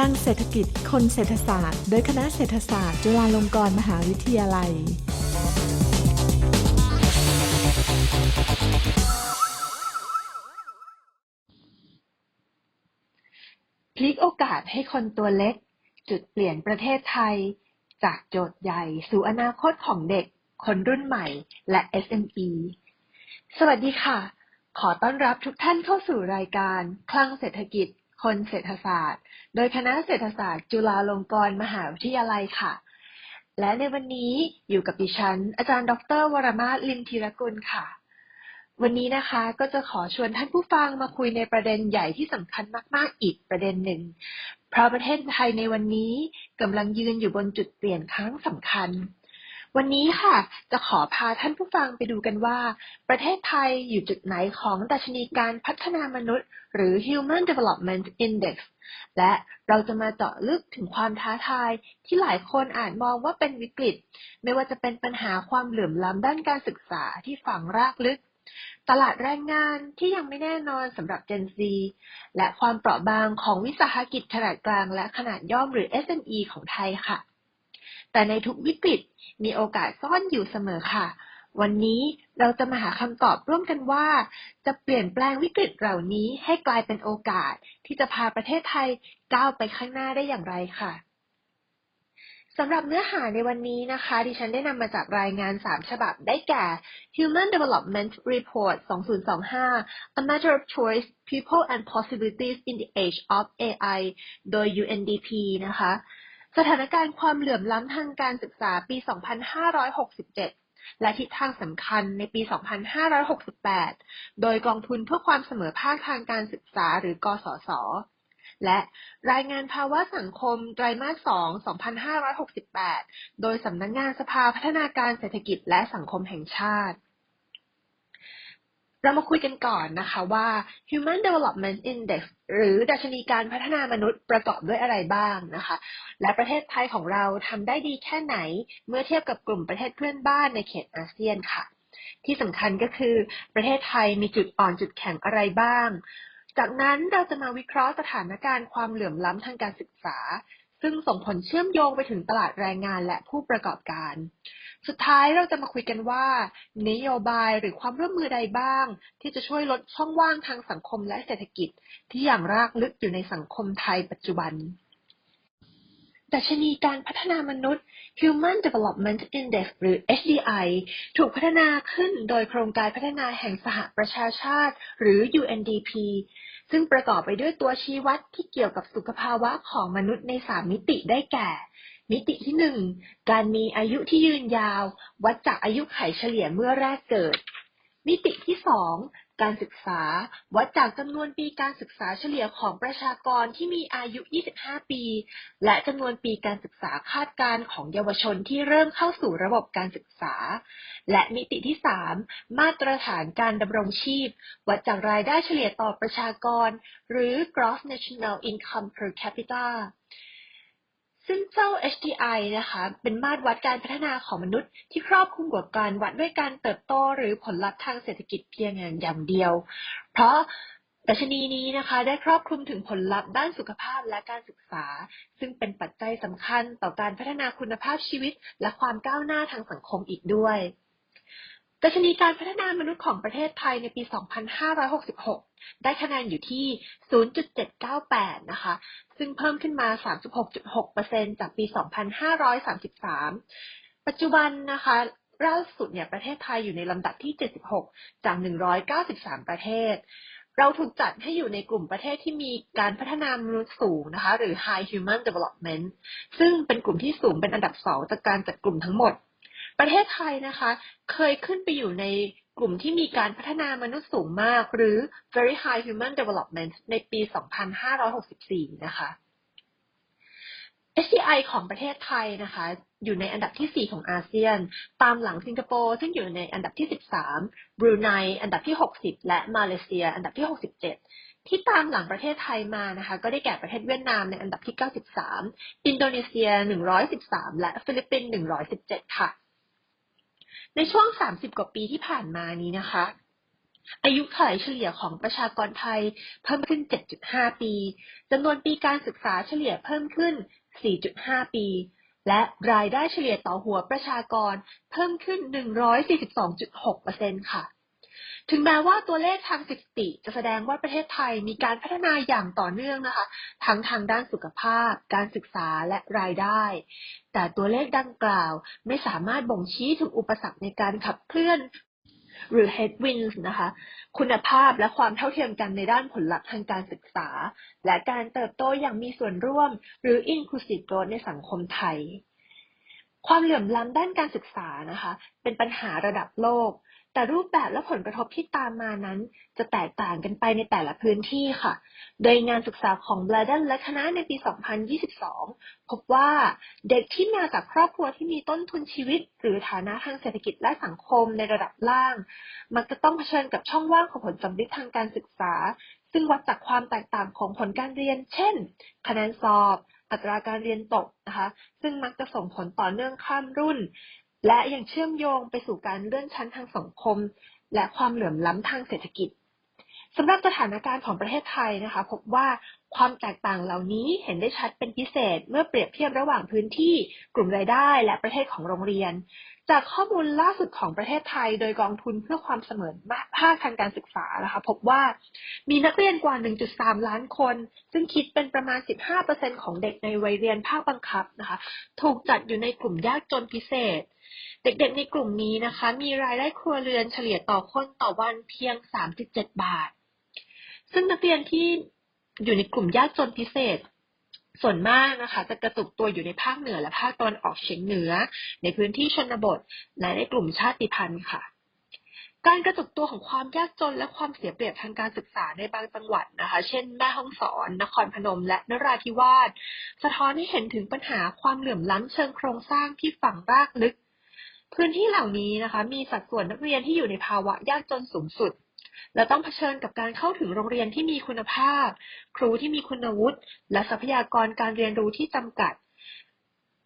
สร้างเศรษฐกิจคนเศรษฐศาสตร์ โดยคณะเศรษฐศาสตร์ จุฬาลงกรณ์มหาวิทยาลัย พลิกโอกาสให้คนตัวเล็ก จุดเปลี่ยนประเทศไทย จากโจทย์ใหญ่สู่อนาคตของเด็ก คนรุ่นใหม่ และ SME สวัสดีค่ะ ขอต้อนรับทุกท่านเข้าสู่รายการ คลังเศรษฐกิจ คนเศรษฐศาสตร์ โดยคณะเศรษฐศาสตร์ จุฬาลงกรณ์มหาวิทยาลัยค่ะ และในวันนี้อยู่กับดิฉัน อาจารย์ ดร วรมาศลิมธีรกุลค่ะ วันนี้นะคะก็จะขอชวนท่านผู้ฟังมาคุยในประเด็นใหญ่ที่สำคัญมาก ๆ อีกประเด็นหนึ่ง เพราะประเทศไทยในวันนี้กำลังยืนอยู่บนจุดเปลี่ยนครั้งสำคัญ วันนี้ค่ะจะขอพาท่านผู้ฟังไปดูกันว่า ประเทศไทยอยู่จุดไหนของดัชนีการพัฒนามนุษย์ หรือ Human Development Index และเราจะมาเจาะลึกถึงความท้าทายที่หลายคนอาจมองว่าเป็นวิกฤต ไม่ว่าจะเป็นปัญหาความเหลื่อมล้ำด้านการศึกษาที่ฝังรากลึก ตลาดแรงงานที่ยังไม่แน่นอนสำหรับ Gen Z และความเปราะบางของวิสาหกิจขนาดกลางและขนาดย่อมหรือ SME ของไทยค่ะแต่ในทุกวิกฤต มีโอกาสซ่อนอยู่เสมอค่ะ วันนี้เราจะมาหาคำตอบร่วมกันว่า จะเปลี่ยนแปลงวิกฤตเหล่านี้ให้กลายเป็นโอกาสที่จะพาประเทศไทยก้าวไปข้างหน้าได้อย่างไรค่ะสำหรับเนื้อหาในวันนี้นะคะ ดิฉันได้นำมาจากรายงาน 3 ฉบับได้แก่ Human Development Report 2025 A Matter of Choice People and Possibilities in the Age of AI โดย UNDP นะคะ สถานการณ์ความเหลื่อมล้ำทางการศึกษาปี 2567 และทิศทางสำคัญในปี 2568 โดยกองทุนเพื่อความเสมอภาคทางการศึกษาหรือกสศและรายงานภาวะสังคมไตรมาส 2 2568 โดยสำนักงงานสภาพัฒนาการเศรษฐกิจและสังคมแห่งชาติ เรามาคุยกันก่อนนะคะว่า Human Development Index หรือดัชนีการพัฒนามนุษย์ประกอบด้วยอะไรบ้างนะคะ และประเทศไทยของเราทำได้ดีแค่ไหน เมื่อเทียบกับกลุ่มประเทศเพื่อนบ้านในเขตอาเซียนค่ะ ที่สำคัญก็คือประเทศไทยมีจุดอ่อนจุดแข็งอะไรบ้าง จากนั้นเราจะมาวิเคราะห์สถานการณ์ความเหลื่อมล้ำทางการศึกษา ซึ่งส่งผลเชื่อมโยงไปถึงตลาดแรงงานและผู้ประกอบการ สุดท้ายเราจะมาคุยกันว่า นโยบายหรือความร่วมมือใดบ้าง ที่จะช่วยลดช่องว่างทางสังคมและเศรษฐกิจ ที่อย่างรากลึกอยู่ในสังคมไทยปัจจุบัน ดัชนีการพัฒนามนุษย์ Human Development Index หรือ HDI ถูกพัฒนาขึ้นโดยโครงการพัฒนาแห่งสหประชาชาติ หรือ UNDP ซึ่งประกอบไปด้วยตัวชี้วัดที่เกี่ยวกับสุขภาวะของมนุษย์ใน 3 มิติได้แก่ มิติที่ 1 การมีอายุที่ยืนยาว วัดจากอายุไขเฉลี่ยเมื่อแรกเกิด มิติที่ 2 การศึกษา วัดจากจำนวนปีการศึกษาเฉลี่ยของประชากรที่มีอายุ 25 ปี และจำนวนปีการศึกษาคาดการณ์ของเยาวชนที่เริ่มเข้าสู่ระบบการศึกษา และมิติที่ 3 มาตรฐานการดำรงชีพ วัดจากรายได้เฉลี่ยต่อประชากร หรือ gross national income per capita ซึ่งเจ้า HDI นะคะ เป็นมาตรวัดการพัฒนาของมนุษย์ ที่ครอบคลุมกว่าการวัดด้วยการเติบโตหรือผลลัพธ์ทางเศรษฐกิจเพียงอย่างเดียว เพราะดัชนีนี้นะคะได้ครอบคลุมถึงผลลัพธ์ด้านสุขภาพและการศึกษา ซึ่งเป็นปัจจัยสำคัญต่อการพัฒนาคุณภาพชีวิต และความก้าวหน้าทางสังคมอีกด้วย ดัชนีการพัฒนามนุษย์ของประเทศไทยในปี 2566 ได้คะแนนอยู่ที่ 0.798 นะคะ ซึ่งเพิ่มขึ้นมา 36.6%จากปี 2533 ปัจจุบันนะคะล่าสุดเนี่ยประเทศไทยอยู่ในลำดับที่ 76 จาก 193 ประเทศ เราถูกจัดให้อยู่ในกลุ่มประเทศที่มีการพัฒนามนุษย์สูงนะคะ หรือ High Human Development ซึ่งเป็นกลุ่มที่สูงเป็นอันดับ 2 จากการจัดกลุ่มทั้งหมด ประเทศไทยนะคะ เคยขึ้นไปอยู่ในกลุ่มที่มีการพัฒนามนุษย์สูงมาก หรือ Very High Human Development ในปี 2564 นะคะ HDI ของประเทศไทยนะคะ อยู่ในอันดับที่ 4 ของอาเซียน ตามหลังสิงคโปร์ซึ่งอยู่ในอันดับที่ 13 บรูไนอันดับที่ 60 และมาเลเซีย อันดับที่ 67 ที่ตามหลังประเทศไทยมานะคะ ก็ได้แก่ประเทศเวียดนามในอันดับที่ 93 อินโดนีเซีย 113 และฟิลิปปินส์ 117 ค่ะ ในช่วง 30 กว่าปีที่ผ่านมานี้นะคะ อายุขัยเฉลี่ยของประชากรไทยเพิ่มขึ้น 7.5 ปีจำนวนปีการศึกษาเฉลี่ยเพิ่มขึ้น 4.5 ปี และรายได้เฉลี่ยต่อหัวประชากรเพิ่มขึ้น 142.6%ค่ะ ถึงแม้ว่าตัวเลขทางสถิติจะแสดงว่าประเทศไทยมีการพัฒนาอย่างต่อเนื่องนะคะ ทั้งทางด้านสุขภาพ การศึกษาและรายได้ แต่ตัวเลขดังกล่าวไม่สามารถบ่งชี้ถึงอุปสรรคในการขับเคลื่อนหรือ headwinds นะคะ คุณภาพและความเท่าเทียมกันในด้านผลลัพธ์ทางการศึกษา และการเติบโตอย่างมีส่วนร่วม หรือ inclusive growth ในสังคมไทย ความเหลื่อมล้ำด้านการศึกษานะคะ เป็นปัญหาระดับโลก แต่รูปแบบและผลกระทบที่ตามมานั้น จะแตกต่างกันไปในแต่ละพื้นที่ค่ะ โดยงานศึกษาของ b l a d e n และคณะในปี 2022 พบว่าเด็กที่มาจากครอบครัวที่มีต้นทุนชีวิต หรือฐานะทางเศรษฐกิจและสังคมในระดับล่าง มักจะต้องเผชิญกับช่องว่างของผลสำลิดทางการศึกษา ซึ่งวัดจากความแตกต่างของผลการเรียน เช่น คะแนนสอบ อัตราการเรียนตกนะคะ ซึ่งมักจะส่งผลต่อเนื่องข้ามรุ่น และยังเชื่อมโยงไปสู่การเลื่อนชั้นทางสังคม และความเหลื่อมล้ำทางเศรษฐกิจสำหรับสถานการณ์ของประเทศไทยนะคะ พบว่าความแตกต่างเหล่านี้เห็นได้ชัดเป็นพิเศษ เมื่อเปรียบเทียบระหว่างพื้นที่ กลุ่มรายได้ และประเทศของโรงเรียน จากข้อมูลล่าสุดของประเทศไทย โดยกองทุนเพื่อความเสมอภาคทางการศึกษานะคะ พบว่ามีนักเรียนกว่า 1.3 ล้านคน ซึ่งคิดเป็นประมาณ 15%ของเด็กในวัยเรียนภาคบังคับนะคะ ถูกจัดอยู่ในกลุ่มยากจนพิเศษ เด็กๆในกลุ่มนี้นะคะ มีรายได้ครัวเรือนเฉลี่ยต่อคนต่อวันเพียง 37 บาท ซึ่งนักเรียนที่อยู่ในกลุ่มยากจนพิเศษ ส่วนมากนะคะ จะกระตุกตัวอยู่ในภาคเหนือและภาคตะวันออกเฉียงเหนือ ในพื้นที่ชนบท และในกลุ่มชาติพันธุ์ค่ะ การกระจุกตัวของความยากจนและความเสียเปรียบทางการศึกษาในบางจังหวัดนะคะ เช่นแม่ฮ่องสอน นครพนม และนราธิวาสสะท้อนให้เห็นถึงปัญหาความเหลื่อมล้ำเชิงโครงสร้างที่ฝังรากลึก พื้นที่เหล่านี้นะคะ มีสัดส่วนนักเรียนที่อยู่ในภาวะยากจนสูงสุด และต้องเผชิญกับการเข้าถึงโรงเรียนที่มีคุณภาพ ครูที่มีคุณวุฒิ และทรัพยากรการเรียนรู้ที่จำกัด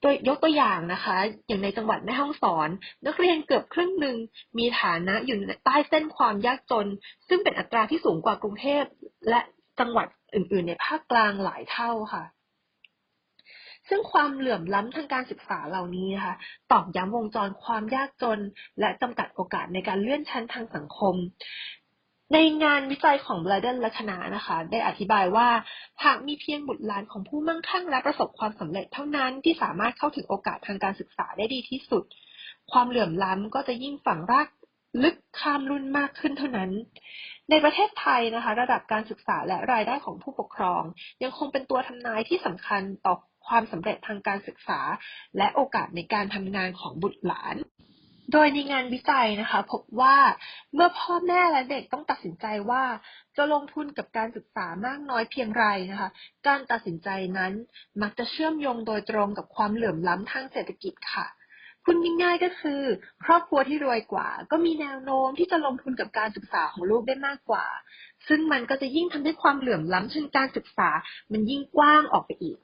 ตัวยกตัวอย่างนะคะ อย่างในจังหวัดแม่ฮ่องสอน นักเรียนเกือบครึ่งหนึ่งมีฐานะอยู่ใต้เส้นความยากจน ซึ่งเป็นอัตราที่สูงกว่ากรุงเทพและจังหวัดอื่น ๆ ในภาคกลางหลายเท่าค่ะ ซึ่งความเหลื่อมล้ำทางการศึกษาเหล่านี้นะคะตอกย้ำวงจรความยากจน และจำกัดโอกาสในการเลื่อนชั้นทางสังคม ในงานวิจัยของ b l a d e n และคณะนะคะ ได้อธิบายว่าหากมีเพียงบุตรหลานของผู้มั่งคั่งและประสบความสำเร็จเท่านั้นที่สามารถเข้าถึงโอกาสทางการศึกษาได้ดีที่สุด ความเหลื่อมล้ำก็จะยิ่งฝังรากลึกข้ามรุ่นมากขึ้นเท่านั้น ในประเทศไทยนะคะ ระดับการศึกษาและรายได้ของผู้ปกครอง ยังคงเป็นตัวทำนายที่สำคัญต่อความสำเร็จทางการศึกษา และโอกาสในการทำงานของบุตรหลาน โดยในงานวิจัยนะคะ พบว่าเมื่อพ่อแม่และเด็กต้องตัดสินใจว่าจะลงทุนกับการศึกษามากน้อยเพียงไรนะคะ การตัดสินใจนั้นมักจะเชื่อมโยงโดยตรงกับความเหลื่อมล้ำทางเศรษฐกิจค่ะพูดง่ายๆก็คือ ครอบครัวที่รวยกว่า ก็มีแนวโน้มที่จะลงทุนกับการศึกษาของลูกได้มากกว่า ซึ่งมันก็จะยิ่งทำให้ความเหลื่อมล้ำทางการศึกษา มันยิ่งกว้างออกไปอีก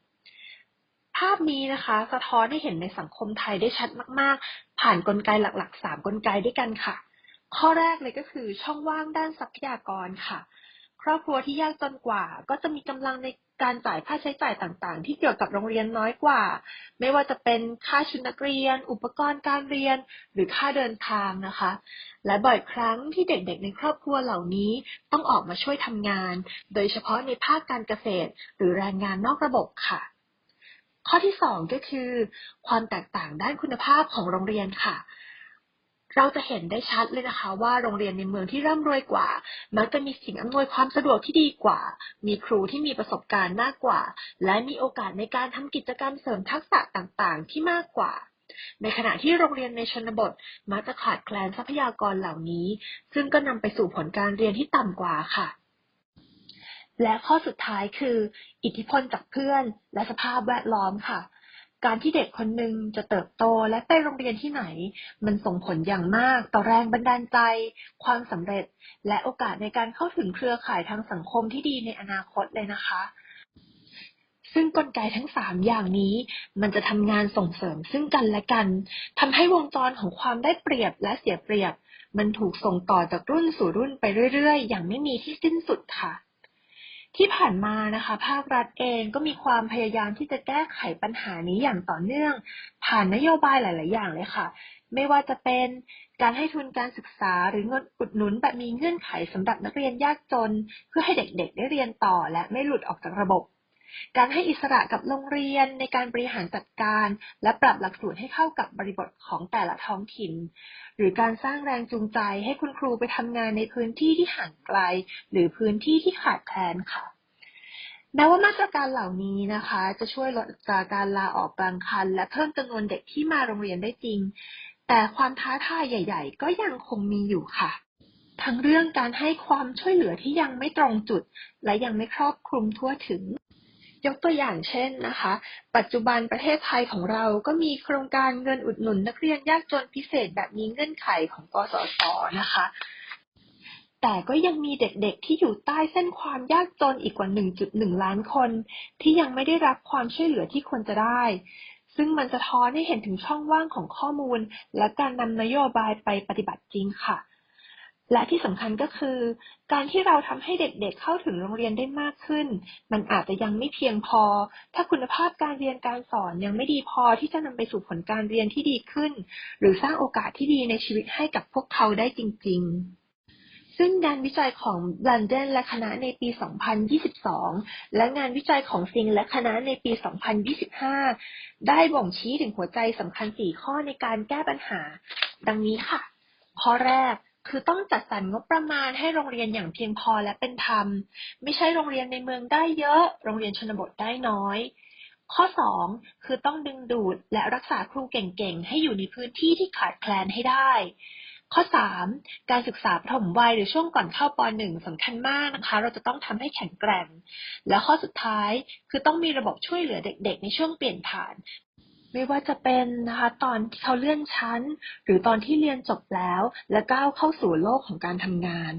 ภาพนี้นะคะ สะท้อนให้เห็นในสังคมไทยได้ชัดมาก ๆ ผ่านกลไกหลักๆสามกลไกด้วยกันค่ะ ข้อแรกเลยก็คือช่องว่างด้านทรัพยากรค่ะ ครอบครัวที่ยากจนกว่า ก็จะมีกำลังในการจ่ายค่าใช้จ่ายต่างๆ ที่เกี่ยวกับโรงเรียนน้อยกว่า ไม่ว่าจะเป็นค่าชุดนักเรียน อุปกรณ์การเรียน หรือค่าเดินทางนะคะ และบ่อยครั้งที่เด็กๆ ในครอบครัวเหล่านี้ต้องออกมาช่วยทำงาน โดยเฉพาะในภาคการเกษตร หรือแรงงานนอกระบบค่ะ ข้อที่สองก็คือ ความแตกต่างด้านคุณภาพของโรงเรียนค่ะ เราจะเห็นได้ชัดเลยนะคะ ว่าโรงเรียนในเมืองที่ร่ำรวยกว่า มักจะมีสิ่งอำนวยความสะดวกที่ดีกว่า มีครูที่มีประสบการณ์มากกว่า และมีโอกาสในการทำกิจกรรมเสริมทักษะต่างๆ ที่มากกว่าในขณะที่โรงเรียนในชนบทมักจะขาดแคลนทรัพยากรเหล่านี้ ซึ่งก็นำไปสู่ผลการเรียนที่ต่ำกว่าค่ะ และข้อสุดท้ายคือ อิทธิพลจากเพื่อน และสภาพแวดล้อมค่ะ การที่เด็กคนหนึ่งจะเติบโตและไปโรงเรียนที่ไหน มันส่งผลอย่างมากต่อแรงบันดาลใจ ความสำเร็จ และโอกาสในการเข้าถึงเครือข่ายทางสังคมที่ดีในอนาคตเลยนะคะ ซึ่งกลไกทั้งสามอย่างนี้ มันจะทำงานส่งเสริมซึ่งกันและกันทำให้วงจรของความได้เปรียบและเสียเปรียบ มันถูกส่งต่อจากรุ่นสู่รุ่นไปเรื่อยๆ อย่างไม่มีที่สิ้นสุดค่ะ ที่ผ่านมานะคะ ภาครัฐเองก็มีความพยายามที่จะแก้ไขปัญหานี้อย่างต่อเนื่อง ผ่านนโยบายหลาย ๆ อย่างเลยค่ะ ไม่ว่าจะเป็นการให้ทุนการศึกษาหรือเงินอุดหนุนแบบมีเงื่อนไขสำหรับนักเรียนยากจน เพื่อให้เด็ก ๆ ได้เรียนต่อและไม่หลุดออกจากระบบ การให้อิสระกับโรงเรียนในการบริหารจัดการ และปรับหลักสูตรให้เข้ากับบริบทของแต่ละท้องถิ่น หรือการสร้างแรงจูงใจให้คุณครูไปทำงานในพื้นที่ที่ห่างไกล หรือพื้นที่ที่ขาดแคลนค่ะแม้ว่ามาตรการเหล่านี้นะคะ จะช่วยลดอัตราการลาออกกลางคัน และเพิ่มจำนวนเด็กที่มาโรงเรียนได้จริง แต่ความท้าทายใหญ่ ๆ ก็ยังคงมีอยู่ค่ะ ทั้งเรื่องการให้ความช่วยเหลือที่ยังไม่ตรงจุด และยังไม่ครอบคลุมทั่วถึง ยกตัวอย่างเช่นนะคะ ปัจจุบันประเทศไทยของเราก็มีโครงการเงินอุดหนุนนักเรียนยากจนพิเศษแบบมีเงื่อนไขของกสศนะคะ แต่ก็ยังมีเด็กๆที่อยู่ใต้เส้นความยากจนอีกกว่า 1.1 ล้านคน ที่ยังไม่ได้รับความช่วยเหลือที่ควรจะได้ ซึ่งมันสะท้อนให้เห็นถึงช่องว่างของข้อมูล และการนำนโยบายไปปฏิบัติจริงค่ะ และที่สำคัญก็คือ การที่เราทำให้เด็กๆเข้าถึงโรงเรียนได้มากขึ้น มันอาจจะยังไม่เพียงพอ ถ้าคุณภาพการเรียนการสอนยังไม่ดีพอที่จะนำไปสู่ผลการเรียนที่ดีขึ้น หรือสร้างโอกาสที่ดีในชีวิตให้กับพวกเขาได้จริง ๆซึ่งงานวิจัยของบลันเดนและคณะในปี 2022 และงานวิจัยของซิงและคณะในปี 2025 ได้บ่งชี้ถึงหัวใจสำคัญ 4 ข้อในการแก้ปัญหา ดังนี้ค่ะ ข้อแรก คือต้องจัดสรรงบประมาณให้โรงเรียนอย่างเพียงพอและเป็นธรรม ไม่ใช่โรงเรียนในเมืองได้เยอะ โรงเรียนชนบทได้น้อย ข้อ 2 คือต้องดึงดูดและรักษาครูเก่งๆ ให้อยู่ในพื้นที่ที่ขาดแคลนให้ได้ ข้อ 3 การศึกษาปฐมวัยหรือช่วงก่อนเข้าป .1 สำคัญมากนะคะ เราจะต้องทำให้แข็งแกร่ง และข้อสุดท้ายคือต้องมีระบบช่วยเหลือเด็ก ๆ ในช่วงเปลี่ยนผ่าน ไม่ว่าจะเป็นนะคะตอนที่เขาเลื่อนชั้น หรือตอนที่เรียนจบแล้ว และก้าวเข้าสู่โลกของการทำงาน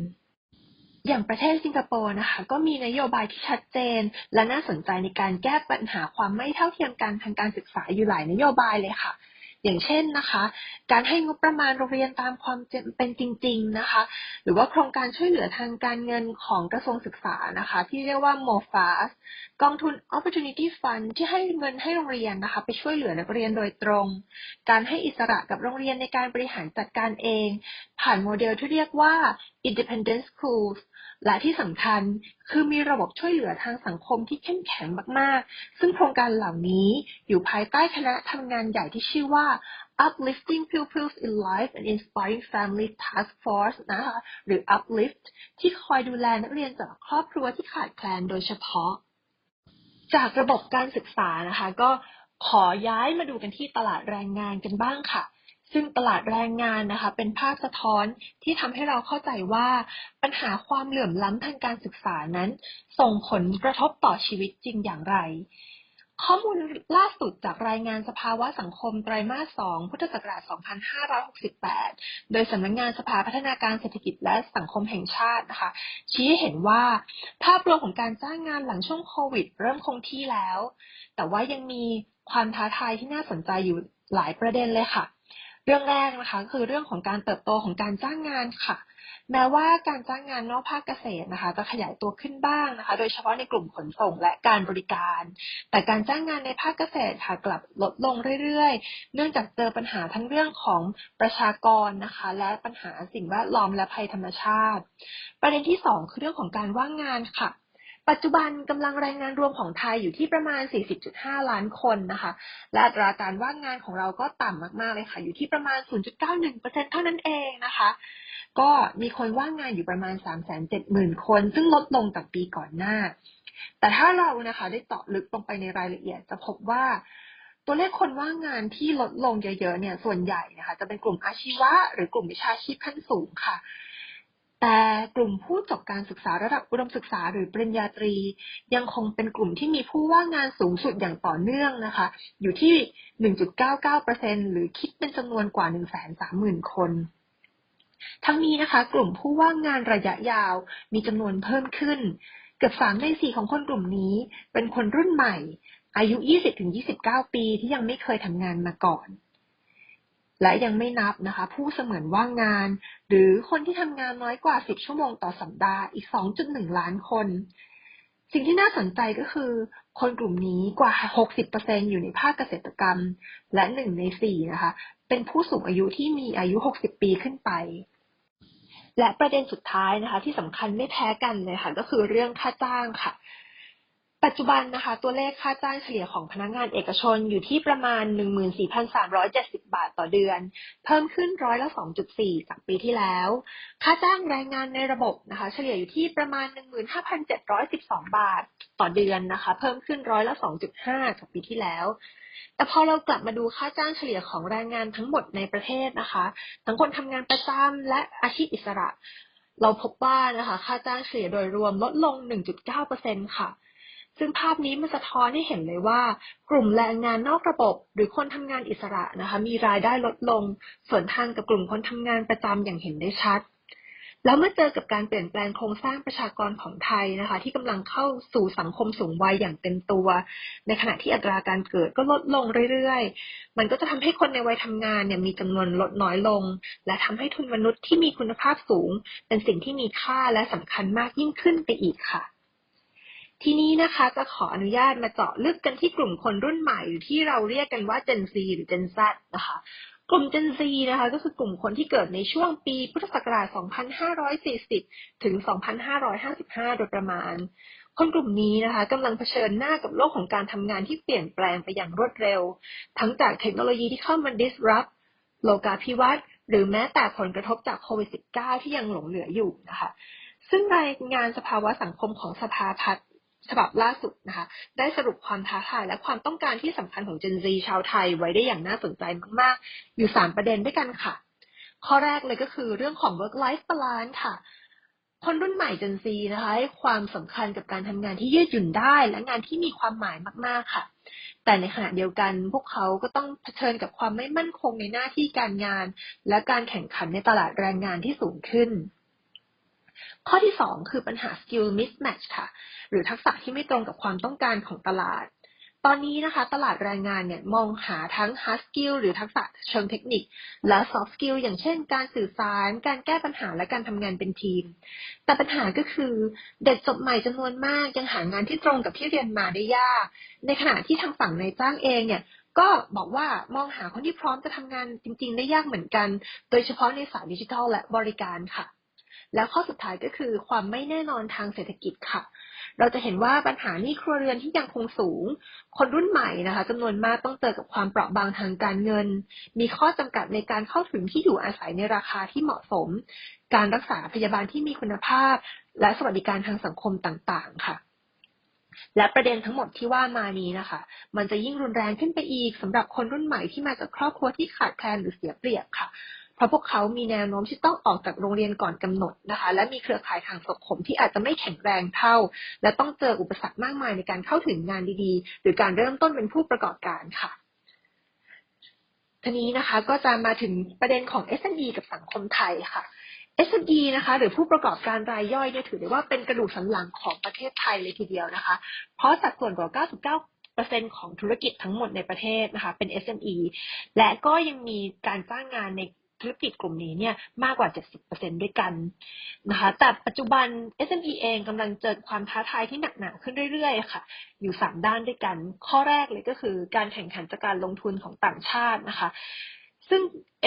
อย่างประเทศสิงคโปร์นะคะก็มีนโยบายที่ชัดเจน และน่าสนใจในการแก้ปัญหาความไม่เท่าเทียมกันทางการศึกษาอยู่หลายนโยบายเลยค่ะ อย่างเช่นนะคะ การให้งบประมาณโรงเรียนตามความจำเป็นจริง ๆนะคะ หรือว่าโครงการช่วยเหลือทางการเงินของกระทรวงศึกษานะคะ ที่เรียกว่า MOFAS กองทุน Opportunity Fund ที่ให้เงินให้โรงเรียนนะคะ ไปช่วยเหลือนักเรียนโดยตรง การให้อิสระกับโรงเรียนในการบริหารจัดการเอง ผ่านโมเดลที่เรียกว่า Independent Schools และที่สำคัญคือมีระบบช่วยเหลือทางสังคมที่เข้มแข็งมาก ๆ ซึ่งโครงการเหล่านี้อยู่ภายใต้คณะทำงานใหญ่ที่ชื่อว่า Uplifting Pupils in Life and Inspiring Family Task Force นะคะหรือ Uplift ที่คอยดูแลนักเรียนจากครอบครัวที่ขาดแคลนโดยเฉพาะ จากระบบการศึกษานะคะ ก็ขอย้ายมาดูกันที่ตลาดแรงงานกันบ้างค่ะ ซึ่งตลาดแรงงานนะคะ เป็นภาพสะท้อนที่ทำให้เราเข้าใจว่าปัญหาความเหลื่อมล้ำทางการศึกษานั้น ส่งผลกระทบต่อชีวิตจริงอย่างไร ข้อมูลล่าสุดจากรายงานสภาวะสังคมไตรมาส 2 พุทธศักราช 2568 โดยสำนักงงานสภาพัฒนาการเศรษฐกิจและสังคมแห่งชาตินะคะ ชี้ให้เห็นว่า ภาพรวมของการจ้างงานหลังช่วงโควิด เริ่มคงที่แล้ว แต่ว่ายังมีความท้าทายที่น่าสนใจอยู่หลายประเด็นเลยค่ะ เรื่องแรกนะคะคือเรื่องของการเติบโตของการจ้างงานค่ะ แม้ว่าการจ้างงานนอกภาคเกษตรนะคะ จะขยายตัวขึ้นบ้างนะคะ โดยเฉพาะในกลุ่มขนส่งและการบริการ แต่การจ้างงานในภาคเกษตรค่ะกลับลดลงเรื่อยๆ เนื่องจากเจอปัญหาทั้งเรื่องของประชากรนะคะ และปัญหาสิ่งแวดล้อมและภัยธรรมชาติ ประเด็นที่สองคือเรื่องของการว่างงานค่ะ ปัจจุบันกำลังแรงงานรวมของไทยอยู่ที่ประมาณ 40.5 ล้านคนนะคะ และอัตราการว่างงานของเราก็ต่ำมากๆเลยค่ะ อยู่ที่ประมาณ 0.91%เท่านั้นเองนะคะ ก็มีคนว่างงานอยู่ประมาณ 370,000 คน ซึ่งลดลงจากปีก่อนหน้า แต่ถ้าเรานะคะได้เจาะลึกลงไปในรายละเอียดจะพบว่าตัวเลขคนว่างงานที่ลดลงเยอะๆเนี่ยส่วนใหญ่นะคะจะเป็นกลุ่มอาชีวะ หรือกลุ่มวิชาชีพขั้นสูงค่ะ แต่กลุ่มผู้จบการศึกษาระดับอุดมศึกษาหรือปริญญาตรี ยังคงเป็นกลุ่มที่มีผู้ว่างงานสูงสุดอย่างต่อเนื่องนะคะ อยู่ที่ 1.99%หรือคิดเป็นจำนวนกว่า 130,000 คน ทั้งนี้นะคะ กลุ่มผู้ว่างงานระยะยาวมีจำนวนเพิ่มขึ้น เกือบ 3 ใน 4 ของคนกลุ่มนี้ เป็นคนรุ่นใหม่ อายุ 20-29 ปีที่ยังไม่เคยทำงานมาก่อน และยังไม่นับนะคะ ผู้เสมือนว่างงาน หรือคนที่ทำงานน้อยกว่า 10 ชั่วโมงต่อสัปดาห์อีก 2.1 ล้านคน สิ่งที่น่าสนใจก็คือ คนกลุ่มนี้กว่า 60%อยู่ในภาคเกษตรกรรม และหนึ่งในสี่นะคะ เป็นผู้สูงอายุที่มีอายุ 60 ปีขึ้นไป และประเด็นสุดท้ายนะคะ ที่สำคัญไม่แพ้กันเลยค่ะก็คือเรื่องค่าจ้างค่ะ ปัจจุบันนะคะ ตัวเลขค่าจ้างเฉลี่ยของพนักงานเอกชนอยู่ที่ประมาณ 14,370 บาทต่อเดือน เพิ่มขึ้นร้อยละ 2.4 จากปีที่แล้ว ค่าจ้างแรงงานในระบบนะคะ เฉลี่ยอยู่ที่ประมาณ 15,712 บาทต่อเดือนนะคะ เพิ่มขึ้นร้อยละ 2.5 จากปีที่แล้ว แต่พอเรากลับมาดูค่าจ้างเฉลี่ยของแรงงานทั้งหมดในประเทศนะคะ ทั้งคนทำงานประจำและอาชีพอิสระ เราพบว่านะคะ ค่าจ้างเฉลี่ยโดยรวมลดลง 1.9%ค่ะ ซึ่งภาพนี้มันสะท้อนให้เห็นเลยว่า กลุ่มแรงงานนอกระบบ หรือคนทำงานอิสระนะคะมีรายได้ลดลงส่วนทางกับกลุ่มคนทำงานประจำอย่างเห็นได้ชัด แล้วเมื่อเจอกับการเปลี่ยนแปลงโครงสร้างประชากรของไทยนะคะ ที่กำลังเข้าสู่สังคมสูงวัยอย่างเต็มตัว ในขณะที่อัตราการเกิดก็ลดลงเรื่อยๆ มันก็จะทำให้คนในวัยทำงานเนี่ยมีจำนวนลดน้อยลง และทำให้ทุนมนุษย์ที่มีคุณภาพสูง เป็นสิ่งที่มีค่าและสำคัญมากยิ่งขึ้นไปอีกค่ะ ทีนี้นะคะจะขออนุญาตมาเจาะลึกกันที่กลุ่มคนรุ่นใหม่หรือที่เราเรียกกันว่า Gen Z หรือ Gen Z นะคะกลุ่ม Gen Z นะคะก็คือกลุ่มคนที่เกิดในช่วงปีพุทธศักราช 2540 ถึง 2555 โดยประมาณ คนกลุ่มนี้นะคะกำลังเผชิญหน้ากับโลกของการทำงานที่เปลี่ยนแปลงไปอย่างรวดเร็ว ทั้งจากเทคโนโลยีที่เข้ามา disrupt โลกาภิวัตน์หรือแม้แต่ผลกระทบจากโควิด -19 ที่ยังหลงเหลืออยู่นะคะซึ่งรายงานสภาวะสังคมของสภาพัฒน์ ฉบับล่าสุดนะคะ ได้สรุปความท้าทายและความต้องการที่สำคัญของ Gen Z ชาวไทยไว้ได้อย่างน่าสนใจมาก ๆ อยู่ 3 ประเด็นด้วยกันค่ะ ข้อแรกเลยก็คือเรื่องของ work life balance ค่ะ คนรุ่นใหม่ Gen Z นะคะให้ความสำคัญกับการทำงานที่ยืดหยุ่นได้ และงานที่มีความหมายมาก ๆ ค่ะ แต่ในขณะเดียวกันพวกเขาก็ต้องเผชิญกับความไม่มั่นคงในหน้าที่การงาน และการแข่งขันในตลาดแรงงานที่สูงขึ้น ข้อที่ 2 คือปัญหา skill mismatch ค่ะ หรือทักษะที่ไม่ตรงกับความต้องการของตลาด ตอนนี้นะคะ ตลาดแรงงานเนี่ยมองหาทั้ง hard skill หรือทักษะเชิงเทคนิค และ soft skill อย่างเช่น การสื่อสาร การแก้ปัญหาและการทำงานเป็นทีม แต่ปัญหาก็คือเด็กจบใหม่จำนวนมากยังหางานที่ตรงกับที่เรียนมาได้ยาก ในขณะที่ทางฝั่งนายจ้างเองเนี่ยก็บอกว่ามองหาคนที่พร้อมจะทำงานจริง ๆ ได้ยากเหมือนกัน โดยเฉพาะในสายดิจิทัลและบริการค่ะ แล้วข้อสุดท้ายก็คือความไม่แน่นอนทางเศรษฐกิจค่ะ เราจะเห็นว่าปัญหาหนี้ครัวเรือนที่ยังคงสูง คนรุ่นใหม่นะคะจำนวนมากต้องเจอกับความเปราะบางทางการเงิน มีข้อจำกัดในการเข้าถึงที่อยู่อาศัยในราคาที่เหมาะสม การรักษาพยาบาลที่มีคุณภาพ และสวัสดิการทางสังคมต่างๆ ค่ะและประเด็นทั้งหมดที่ว่ามานี้นะคะ มันจะยิ่งรุนแรงขึ้นไปอีกสำหรับคนรุ่นใหม่ที่มาจากครอบครัวที่ขาดแคลนหรือเสียเปรียบค่ะ เพราะพวกเขามีแนวโน้มที่ต้องออกจากโรงเรียนก่อนกำหนดนะคะ และมีเครือข่ายทางสังคมที่อาจจะไม่แข็งแรงเท่า และต้องเจออุปสรรคมากมายในการเข้าถึงงานดีๆ หรือการเริ่มต้นเป็นผู้ประกอบการค่ะทีนี้นะคะก็จะมาถึงประเด็นของ SME กับสังคมไทยค่ะ SME นะคะ หรือผู้ประกอบการรายย่อยเนี่ยถือได้ว่าเป็นกระดูกสันหลังของประเทศไทยเลยทีเดียวนะคะ เพราะสัดส่วนกว่า 99%ของธุรกิจทั้งหมดในประเทศนะคะเป็น SME และก็ยังมีการจ้างงานใน ธุรกิจกลุ่มนี้เนี่ยมากกว่า 70%ด้วยกันนะคะ แต่ปัจจุบัน SME เองกำลังเจอความท้าทายที่หนักหนาขึ้นเรื่อยๆ ค่ะ อยู่ 3 ด้านด้วยกัน ข้อแรกเลยก็คือการแข่งขันจากการลงทุนของต่างชาตินะคะ ซึ่ง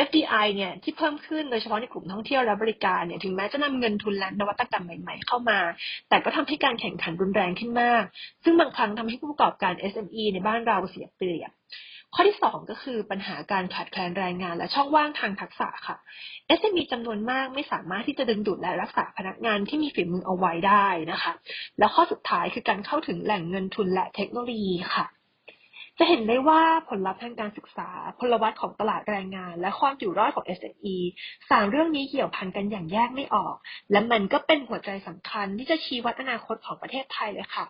FDI เนี่ยที่เพิ่มขึ้นโดยเฉพาะในกลุ่มท่องเที่ยวและบริการเนี่ยถึงแม้จะนำเงินทุนและนวัตกรรมใหม่ ๆ เข้ามา แต่ก็ทำให้การแข่งขันรุนแรงขึ้นมาก ซึ่งบางครั้งทำให้ผู้ประกอบการ SME ในบ้านเราเสียเปรียบ ข้อที่ 2 ก็คือปัญหาการขาดแคลนแรงงานและช่องว่างทางทักษะค่ะ SME จำนวนมากไม่สามารถที่จะดึงดูดและรักษาพนักงานที่มีฝีมือเอาไว้ได้นะคะ แล้วข้อสุดท้ายคือการเข้าถึงแหล่งเงินทุนและเทคโนโลยีค่ะ จะเห็นได้ว่าผลลัพธ์ทางการศึกษา พลวัตของตลาดแรงงาน และความอยู่รอดของ SME สามเรื่องนี้เกี่ยวพันกันอย่างแยกไม่ออก และมันก็เป็นหัวใจสำคัญที่จะชี้วัดอนาคตของประเทศไทยเลยค่ะ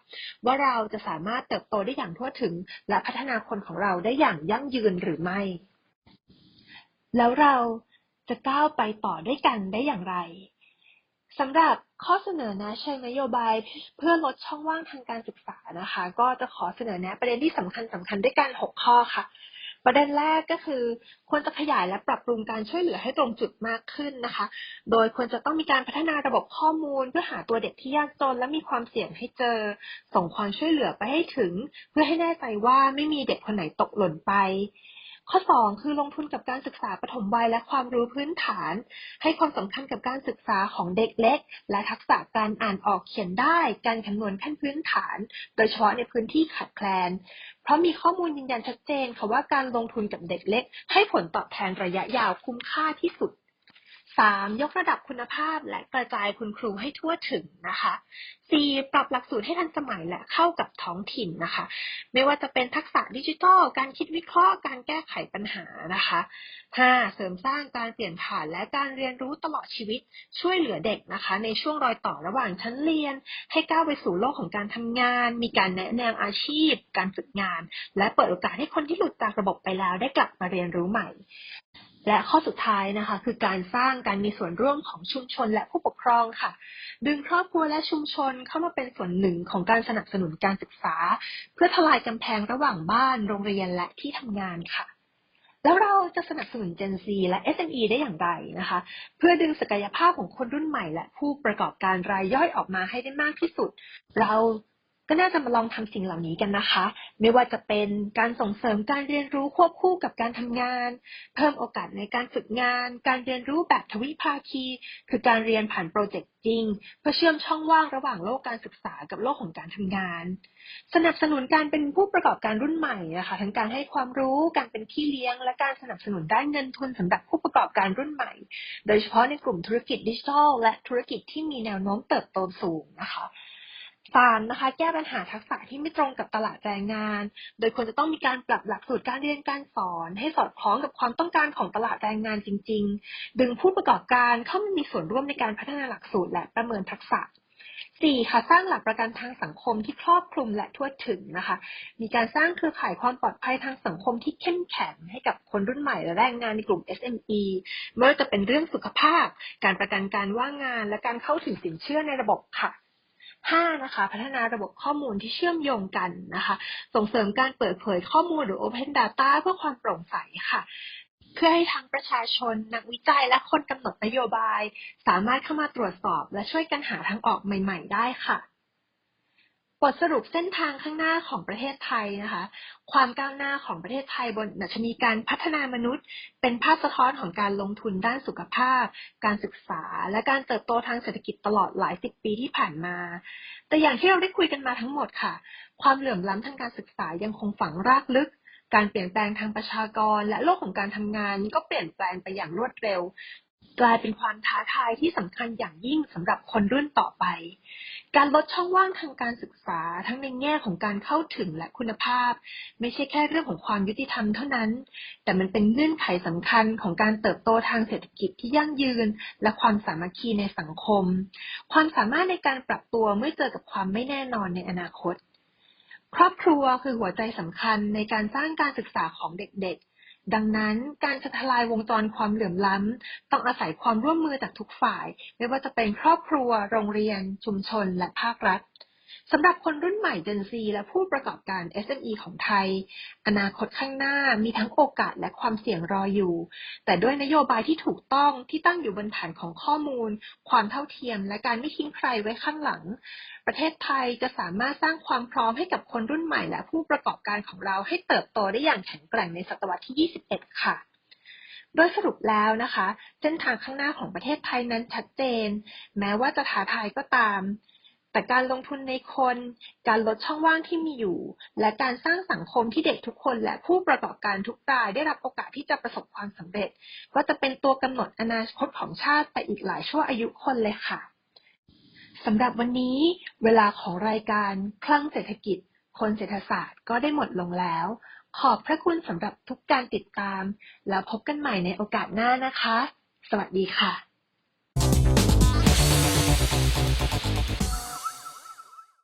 ว่าเราจะสามารถเติบโตได้อย่างทั่วถึง และพัฒนาคนของเราได้อย่างยั่งยืนหรือไม่ แล้วเราจะก้าวไปต่อด้วยกันได้อย่างไรสำหรับ ข้อเสนอแนะเชิงนโยบาย เพื่อลดช่องว่างทางการศึกษานะคะ ก็จะขอเสนอแนะประเด็นที่สำคัญสำคัญด้วยกัน 6 ข้อค่ะ ประเด็นแรกก็คือควรจะขยายและปรับปรุงการช่วยเหลือให้ตรงจุดมากขึ้นนะคะ โดยควรจะต้องมีการพัฒนาระบบข้อมูล เพื่อหาตัวเด็กที่ยากจนและมีความเสี่ยงให้เจอ ส่งความช่วยเหลือไปให้ถึง เพื่อให้แน่ใจว่าไม่มีเด็กคนไหนตกหล่นไป ข้อ 2 คือลงทุนกับการศึกษาปฐมวัยและความรู้พื้นฐาน ให้ความสำคัญกับการศึกษาของเด็กเล็ก และทักษะการอ่านออกเขียนได้ การคำนวณขั้นพื้นฐาน โดยเฉพาะในพื้นที่ขาดแคลน เพราะมีข้อมูลยืนยันชัดเจนค่ะว่าการลงทุนกับเด็กเล็ก ให้ผลตอบแทนระยะยาวคุ้มค่าที่สุด 3. ยกระดับคุณภาพและกระจายคุณครูให้ทั่วถึงนะคะ 4. ปรับหลักสูตรให้ทันสมัยและเข้ากับท้องถิ่นนะคะ ไม่ว่าจะเป็นทักษะดิจิทัล การคิดวิเคราะห์ การแก้ไขปัญหานะคะ 5. เสริมสร้างการเปลี่ยนผ่านและการเรียนรู้ตลอดชีวิตช่วยเหลือเด็กนะคะ ในช่วงรอยต่อระหว่างชั้นเรียน ให้ก้าวไปสู่โลกของการทำงาน มีการแนะแนวอาชีพ การฝึกงาน และเปิดโอกาสให้คนที่หลุดจากระบบไปแล้วได้กลับมาเรียนรู้ใหม่ และข้อสุดท้ายนะคะ คือการสร้างการมีส่วนร่วมของชุมชนและผู้ปกครองค่ะ ดึงครอบครัวและชุมชนเข้ามาเป็นส่วนหนึ่งของการสนับสนุนการศึกษา เพื่อทลายกำแพงระหว่างบ้าน โรงเรียนและที่ทำงานค่ะแล้วเราจะสนับสนุน Gen Z และ SME ได้อย่างไรนะคะ เพื่อดึงศักยภาพของคนรุ่นใหม่ และผู้ประกอบการรายย่อยออกมาให้ได้มากที่สุด เรา ก็น่าจะมาลองทำสิ่งเหล่านี้กันนะคะ ไม่ว่าจะเป็นการส่งเสริมการเรียนรู้ควบคู่กับการทำงาน เพิ่มโอกาสในการฝึกงาน การเรียนรู้แบบทวิภาคี คือการเรียนผ่านโปรเจกต์จริง เพื่อเชื่อมช่องว่างระหว่างโลกการศึกษากับโลกของการทำงาน สนับสนุนการเป็นผู้ประกอบการรุ่นใหม่นะคะทั้งการให้ความรู้ การเป็นพี่เลี้ยง และการสนับสนุนด้านเงินทุนสำหรับผู้ประกอบการรุ่นใหม่ โดยเฉพาะในกลุ่มธุรกิจดิจิทัลและธุรกิจที่มีแนวโน้มเติบโตสูงนะคะ สามนะคะแก้ปัญหาทักษะที่ไม่ตรงกับตลาดแรงงาน โดยควรจะต้องมีการปรับหลักสูตรการเรียนการสอน ให้สอดคล้องกับความต้องการของตลาดแรงงานจริง ๆ ดึงผู้ประกอบการเข้ามามีส่วนร่วมในการพัฒนาหลักสูตรและประเมินทักษะสี่ค่ะสร้างหลักประกันทางสังคมที่ครอบคลุมและทั่วถึงนะคะ มีการสร้างเครือข่ายความปลอดภัยทางสังคมที่เข้มแข็งให้กับคนรุ่นใหม่และแรงงานในกลุ่ม SME ไม่ว่าจะเป็นเรื่องสุขภาพ การประกันการว่างงาน และการเข้าถึงสินเชื่อในระบบค่ะ ห้านะคะ พัฒนาระบบข้อมูลที่เชื่อมโยงกันนะคะ ส่งเสริมการเปิดเผยข้อมูลหรือ Open Data เพื่อความโปร่งใสค่ะ เพื่อให้ทั้งประชาชน นักวิจัยและคนกำหนดนโยบาย สามารถเข้ามาตรวจสอบ และช่วยกันหาทางออกใหม่ ๆ ได้ค่ะ บทสรุปเส้นทางข้างหน้าของประเทศไทยนะคะ ความก้าวหน้าของประเทศไทยบนดัชนีการพัฒนามนุษย์ เป็นภาพสะท้อนของการลงทุนด้านสุขภาพ การศึกษา และการเติบโตทางเศรษฐกิจตลอดหลายสิบปีที่ผ่านมา แต่อย่างที่เราได้คุยกันมาทั้งหมดค่ะ ความเหลื่อมล้ำทางการศึกษายังคงฝังรากลึกการเปลี่ยนแปลงทางประชากร และโลกของการทำงานก็เปลี่ยนแปลงไปอย่างรวดเร็ว กลายเป็นความท้าทายที่สำคัญอย่างยิ่งสำหรับคนรุ่นต่อไป การลดช่องว่างทางการศึกษาทั้งในแง่ของการเข้าถึงและคุณภาพ ไม่ใช่แค่เรื่องของความยุติธรรมเท่านั้น แต่มันเป็นเงื่อนไขสำคัญของการเติบโตทางเศรษฐกิจที่ยั่งยืน และความสามัคคีในสังคม ความสามารถในการปรับตัวเมื่อเจอกับความไม่แน่นอนในอนาคตครอบครัวคือหัวใจสำคัญในการสร้างการศึกษาของเด็ก ดังนั้นการจะทลายวงจรความเหลื่อมล้ำ ต้องอาศัยความร่วมมือจากทุกฝ่าย ไม่ว่าจะเป็นครอบครัว โรงเรียน ชุมชน และภาครัฐ สำหรับคนรุ่นใหม่ Gen Z และผู้ประกอบการ SME ของไทย อนาคตข้างหน้ามีทั้งโอกาสและความเสี่ยงรออยู่ แต่ด้วยนโยบายที่ถูกต้องที่ตั้งอยู่บนฐานของข้อมูล ความเท่าเทียม และการไม่ทิ้งใครไว้ข้างหลัง ประเทศไทยจะสามารถสร้างความพร้อมให้กับคนรุ่นใหม่ และผู้ประกอบการของเราให้เติบโตได้อย่างแข็งแกร่งในศตวรรษที่ 21 ค่ะโดยสรุปแล้วนะคะ เส้นทางข้างหน้าของประเทศไทยนั้นชัดเจน แม้ว่าจะท้าทายก็ตาม แต่การลงทุนในคน การลดช่องว่างที่มีอยู่ และการสร้างสังคมที่เด็กทุกคนและผู้ประกอบการทุกรายได้รับโอกาสที่จะประสบความสำเร็จ ก็จะเป็นตัวกำหนดอนาคตของชาติไปอีกหลายชั่วอายุคนเลยค่ะสำหรับวันนี้ เวลาของรายการคลั่งเศรษฐกิจ คนเศรษฐศาสตร์ก็ได้หมดลงแล้ว ขอบพระคุณสำหรับทุกการติดตาม แล้วพบกันใหม่ในโอกาสหน้านะคะ สวัสดีค่ะ